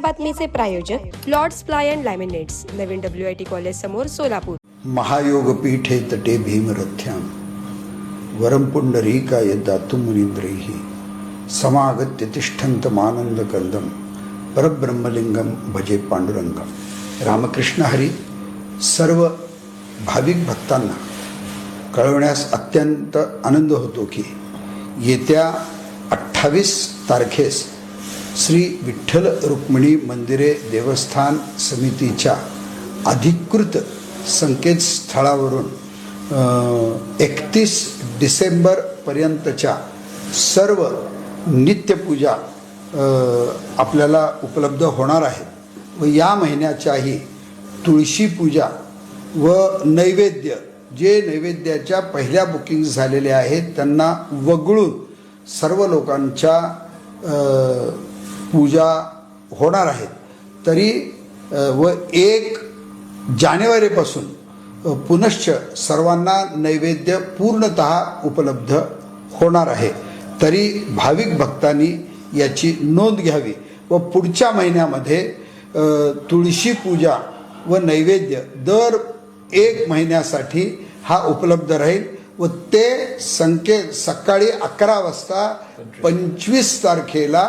या बातमीचे प्रायोजक लॉर्ड्स फ्लाय अँड लॅमिनेट्स नवीन डब्ल्यू आय टी कॉलेज समोर सोलापूर. महायोगपीठे तटे भीमरथ्यां वरमपुंड रिका दातुं मुनीन्द्रैः समागत्य तिष्ठन्तमानन्दकन्दं परब्रह्मलिंगम भजे पांडुरंगम रामकृष्ण हरी सर्व भाविक भक्तांना कळवण्यास अत्यंत आनंद होतो की येत्या अठ्ठावीस तारखेस श्री विठ्ठल रुक्मिणी मंदिरे देवस्थान समितीच्या अधिकृत संकेतस्थळावरून एकतीस डिसेंबरपर्यंतच्या सर्व नित्यपूजा आपल्याला उपलब्ध होणार आहेत व या महिन्याच्याही तुळशी पूजा व नैवेद्य जे नैवेद्याच्या पहिल्या बुकिंग झालेले आहेत त्यांना वगळून सर्व लोकांच्या पूजा होणार आहेत तरी व एक जानेवारीपासून पुनश्च सर्वांना नैवेद्य पूर्णत उपलब्ध होणार आहे. तरी भाविक भक्तांनी याची नोंद घ्यावी व पुढच्या महिन्यामध्ये तुळशी पूजा व नैवेद्य दर एक महिन्यासाठी हा उपलब्ध राहील व ते संकेत सकाळी अकरा वाजता पंचवीस तारखेला